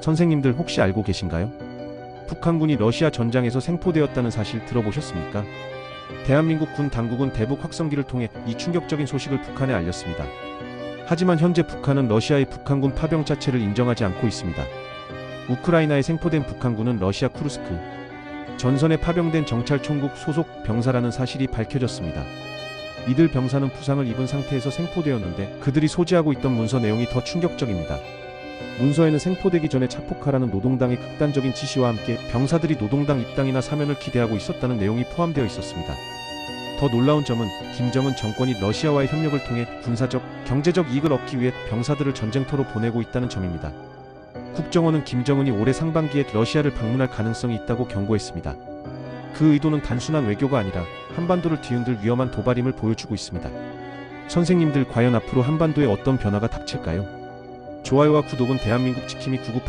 선생님들 혹시 알고 계신가요? 북한군이 러시아 전장에서 생포되었다는 사실 들어보셨습니까? 대한민국 군 당국은 대북 확성기를 통해 이 충격적인 소식을 북한에 알렸습니다. 하지만 현재 북한은 러시아의 북한군 파병 자체를 인정하지 않고 있습니다. 우크라이나에 생포된 북한군은 러시아 쿠르스크 전선에 파병된 정찰 총국 소속 병사라는 사실이 밝혀졌습니다. 이들 병사는 부상을 입은 상태에서 생포되었는데 그들이 소지하고 있던 문서 내용이 더 충격적입니다. 문서에는 생포되기 전에 차폭하라는 노동당의 극단적인 지시와 함께 병사들이 노동당 입당이나 사면을 기대하고 있었다는 내용이 포함되어 있었습니다. 더 놀라운 점은 김정은 정권이 러시아와의 협력을 통해 군사적, 경제적 이익을 얻기 위해 병사들을 전쟁터로 보내고 있다는 점입니다. 국정원은 김정은이 올해 상반기에 러시아를 방문할 가능성이 있다고 경고했습니다. 그 의도는 단순한 외교가 아니라 한반도를 뒤흔들 위험한 도발임을 보여주고 있습니다. 선생님들 과연 앞으로 한반도에 어떤 변화가 닥칠까요? 좋아요와 구독은 대한민국 지킴이 998